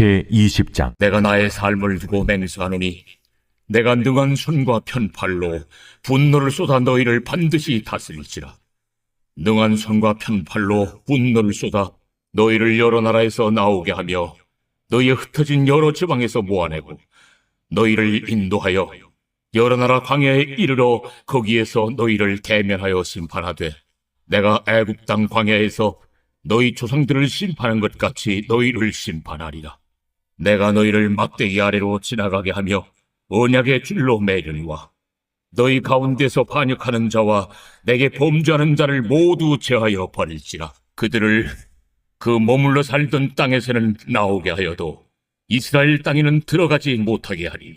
제 20장 내가 나의 삶을 두고 맹세하노니 내가 능한 손과 편팔로 분노를 쏟아 너희를 반드시 다스릴지라 능한 손과 편팔로 분노를 쏟아 너희를 여러 나라에서 나오게 하며 너희의 흩어진 여러 지방에서 모아내고 너희를 인도하여 여러 나라 광야에 이르러 거기에서 너희를 대면하여 심판하되 내가 애굽 땅 광야에서 너희 조상들을 심판한 것 같이 너희를 심판하리라. 내가 너희를 막대기 아래로 지나가게 하며 언약의 줄로 매려니와. 너희 가운데서 반역하는 자와 내게 범죄하는 자를 모두 제하여 버릴지라. 그들을 그 머물러 살던 땅에서는 나오게 하여도 이스라엘 땅에는 들어가지 못하게 하리니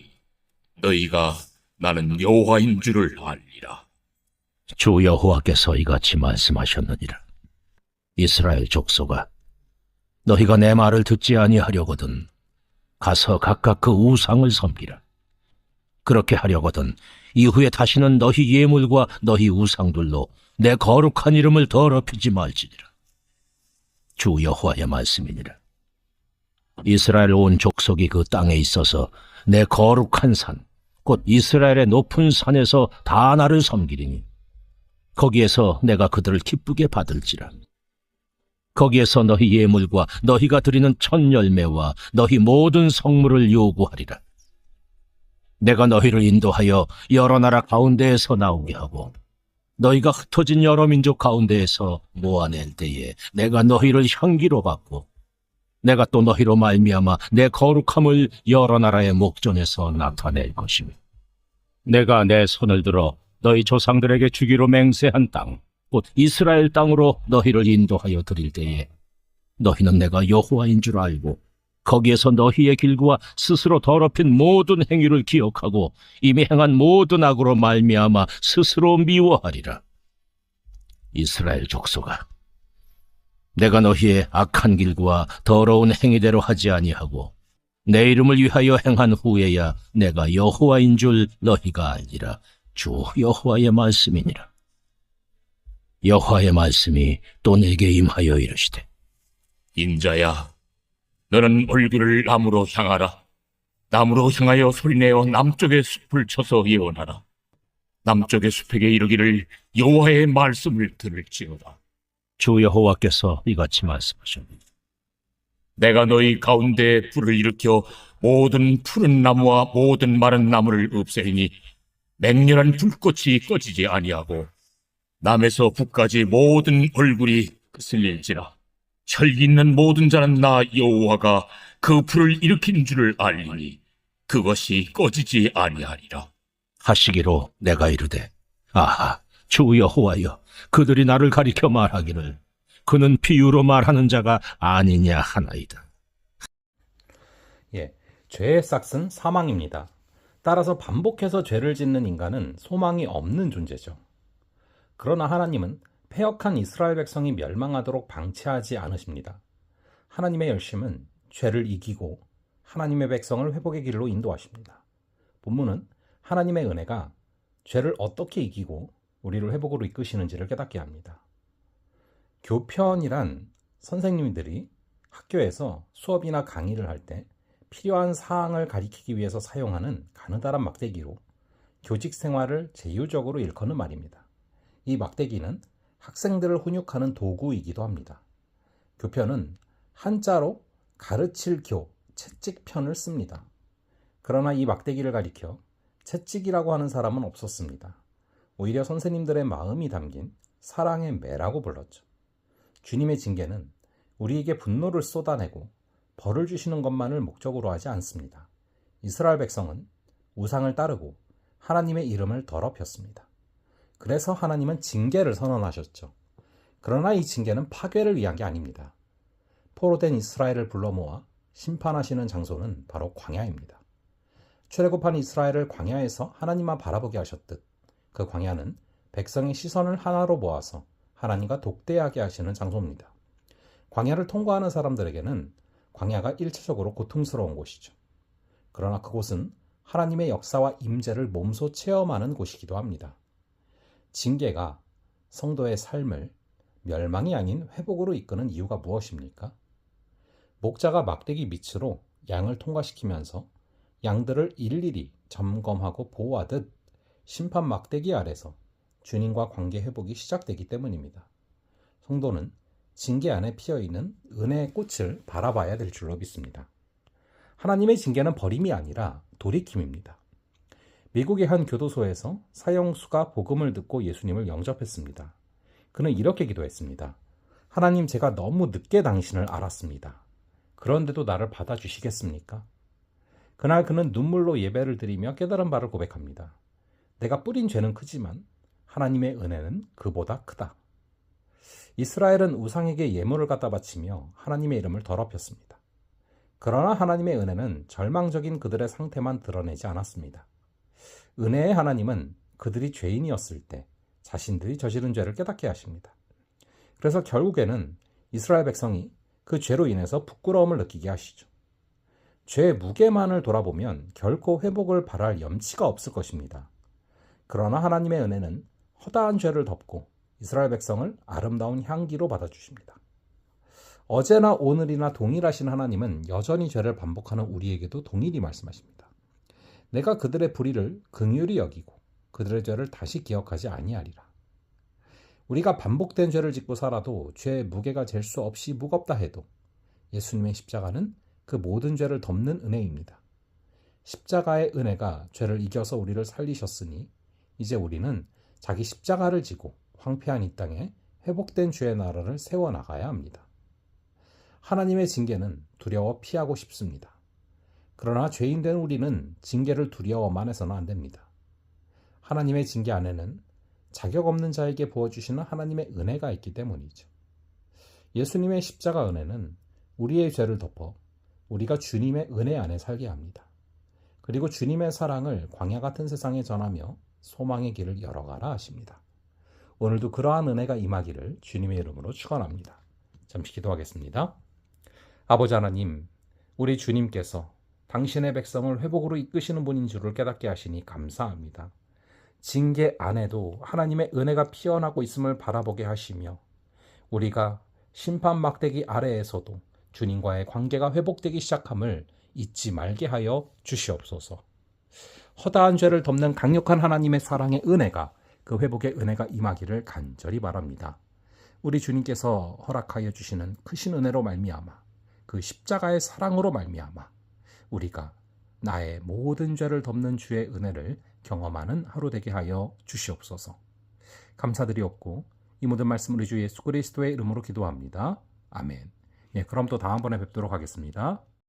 너희가 나는 여호와인 줄을 알리라. 주 여호와께서 이같이 말씀하셨느니라. 이스라엘 족속아, 너희가 내 말을 듣지 아니하려거든 가서 각각 그 우상을 섬기라. 그렇게 하려거든 이후에 다시는 너희 예물과 너희 우상들로 내 거룩한 이름을 더럽히지 말지니라. 주 여호와의 말씀이니라. 이스라엘 온 족속이 그 땅에 있어서 내 거룩한 산, 곧 이스라엘의 높은 산에서 다 나를 섬기리니 거기에서 내가 그들을 기쁘게 받을지라. 거기에서 너희 예물과 너희가 드리는 첫 열매와 너희 모든 성물을 요구하리라. 내가 너희를 인도하여 여러 나라 가운데에서 나오게 하고 너희가 흩어진 여러 민족 가운데에서 모아낼 때에 내가 너희를 향기로 받고 내가 또 너희로 말미암아 내 거룩함을 여러 나라의 목전에서 나타낼 것이며 내가 내 손을 들어 너희 조상들에게 주기로 맹세한 땅, 곧 이스라엘 땅으로 너희를 인도하여 드릴 때에 너희는 내가 여호와인 줄 알고 거기에서 너희의 길과 스스로 더럽힌 모든 행위를 기억하고 이미 행한 모든 악으로 말미암아 스스로 미워하리라. 이스라엘 족속아, 내가 너희의 악한 길과 더러운 행위대로 하지 아니하고 내 이름을 위하여 행한 후에야 내가 여호와인 줄 너희가 알리라. 주 여호와의 말씀이니라. 여호와의 말씀이 또 내게 임하여 이르시되 인자야 너는 얼굴을 남으로 향하라. 남으로 향하여 소리내어 남쪽의 숲을 쳐서 예언하라. 남쪽의 숲에게 이르기를 여호와의 말씀을 들을지어다. 주 여호와께서 이같이 말씀하셨느니라. 내가 너희 가운데 불을 일으켜 모든 푸른 나무와 모든 마른 나무를 없애리니 맹렬한 불꽃이 꺼지지 아니하고 남에서 북까지 모든 얼굴이 그슬릴지라 혈기 있는 모든 자는 나 여호와가 그 불을 일으킨 줄을 알리니 그것이 꺼지지 아니하리라 하시기로 내가 이르되 아하 주 여호와여 그들이 나를 가리켜 말하기를 그는 비유로 말하는 자가 아니냐 하나이다. 예, 죄의 싹은 사망입니다. 따라서 반복해서 죄를 짓는 인간은 소망이 없는 존재죠. 그러나 하나님은 패역한 이스라엘 백성이 멸망하도록 방치하지 않으십니다. 하나님의 열심은 죄를 이기고 하나님의 백성을 회복의 길로 인도하십니다. 본문은 하나님의 은혜가 죄를 어떻게 이기고 우리를 회복으로 이끄시는지를 깨닫게 합니다. 교편이란 선생님들이 학교에서 수업이나 강의를 할 때 필요한 사항을 가리키기 위해서 사용하는 가느다란 막대기로 교직 생활을 제휴적으로 일컫는 말입니다. 이 막대기는 학생들을 훈육하는 도구이기도 합니다. 교편은 한자로 가르칠 교, 채찍편을 씁니다. 그러나 이 막대기를 가리켜 채찍이라고 하는 사람은 없었습니다. 오히려 선생님들의 마음이 담긴 사랑의 매라고 불렀죠. 주님의 징계는 우리에게 분노를 쏟아내고 벌을 주시는 것만을 목적으로 하지 않습니다. 이스라엘 백성은 우상을 따르고 하나님의 이름을 더럽혔습니다. 그래서 하나님은 징계를 선언하셨죠. 그러나 이 징계는 파괴를 위한 게 아닙니다. 포로 된 이스라엘을 불러 모아 심판하시는 장소는 바로 광야입니다. 출애굽한 이스라엘을 광야에서 하나님만 바라보게 하셨듯 그 광야는 백성의 시선을 하나로 모아서 하나님과 독대하게 하시는 장소입니다. 광야를 통과하는 사람들에게는 광야가 일차적으로 고통스러운 곳이죠. 그러나 그곳은 하나님의 역사와 임재를 몸소 체험하는 곳이기도 합니다. 징계가 성도의 삶을 멸망이 아닌 회복으로 이끄는 이유가 무엇입니까? 목자가 막대기 밑으로 양을 통과시키면서 양들을 일일이 점검하고 보호하듯 심판 막대기 아래서 주님과 관계 회복이 시작되기 때문입니다. 성도는 징계 안에 피어 있는 은혜의 꽃을 바라봐야 될 줄로 믿습니다. 하나님의 징계는 버림이 아니라 돌이킴입니다. 미국의 한 교도소에서 사형수가 복음을 듣고 예수님을 영접했습니다. 그는 이렇게 기도했습니다. 하나님, 제가 너무 늦게 당신을 알았습니다. 그런데도 나를 받아주시겠습니까? 그날 그는 눈물로 예배를 드리며 깨달은 바를 고백합니다. 내가 뿌린 죄는 크지만 하나님의 은혜는 그보다 크다. 이스라엘은 우상에게 예물을 갖다 바치며 하나님의 이름을 더럽혔습니다. 그러나 하나님의 은혜는 절망적인 그들의 상태만 드러내지 않았습니다. 은혜의 하나님은 그들이 죄인이었을 때 자신들이 저지른 죄를 깨닫게 하십니다. 그래서 결국에는 이스라엘 백성이 그 죄로 인해서 부끄러움을 느끼게 하시죠. 죄의 무게만을 돌아보면 결코 회복을 바랄 염치가 없을 것입니다. 그러나 하나님의 은혜는 허다한 죄를 덮고 이스라엘 백성을 아름다운 향기로 받아주십니다. 어제나 오늘이나 동일하신 하나님은 여전히 죄를 반복하는 우리에게도 동일히 말씀하십니다. 내가 그들의 불의를 긍휼히 여기고 그들의 죄를 다시 기억하지 아니하리라. 우리가 반복된 죄를 짓고 살아도 죄의 무게가 잴 수 없이 무겁다 해도 예수님의 십자가는 그 모든 죄를 덮는 은혜입니다. 십자가의 은혜가 죄를 이겨서 우리를 살리셨으니 이제 우리는 자기 십자가를 지고 황폐한 이 땅에 회복된 죄의 나라를 세워나가야 합니다. 하나님의 징계는 두려워 피하고 싶습니다. 그러나 죄인된 우리는 징계를 두려워만 해서는 안 됩니다. 하나님의 징계 안에는 자격 없는 자에게 부어주시는 하나님의 은혜가 있기 때문이죠. 예수님의 십자가 은혜는 우리의 죄를 덮어 우리가 주님의 은혜 안에 살게 합니다. 그리고 주님의 사랑을 광야 같은 세상에 전하며 소망의 길을 열어가라 하십니다. 오늘도 그러한 은혜가 임하기를 주님의 이름으로 축원합니다. 잠시 기도하겠습니다. 아버지 하나님, 우리 주님께서 당신의 백성을 회복으로 이끄시는 분인 줄을 깨닫게 하시니 감사합니다. 징계 안에도 하나님의 은혜가 피어나고 있음을 바라보게 하시며 우리가 심판 막대기 아래에서도 주님과의 관계가 회복되기 시작함을 잊지 말게 하여 주시옵소서. 허다한 죄를 덮는 강력한 하나님의 사랑의 은혜가 그 회복의 은혜가 임하기를 간절히 바랍니다. 우리 주님께서 허락하여 주시는 크신 은혜로 말미암아 그 십자가의 사랑으로 말미암아 우리가 나의 모든 죄를 덮는 주의 은혜를 경험하는 하루 되게 하여 주시옵소서. 감사드리옵고 이 모든 말씀 우리 주 예수 그리스도의 이름으로 기도합니다. 아멘. 예, 그럼 또 다음번에 뵙도록 하겠습니다.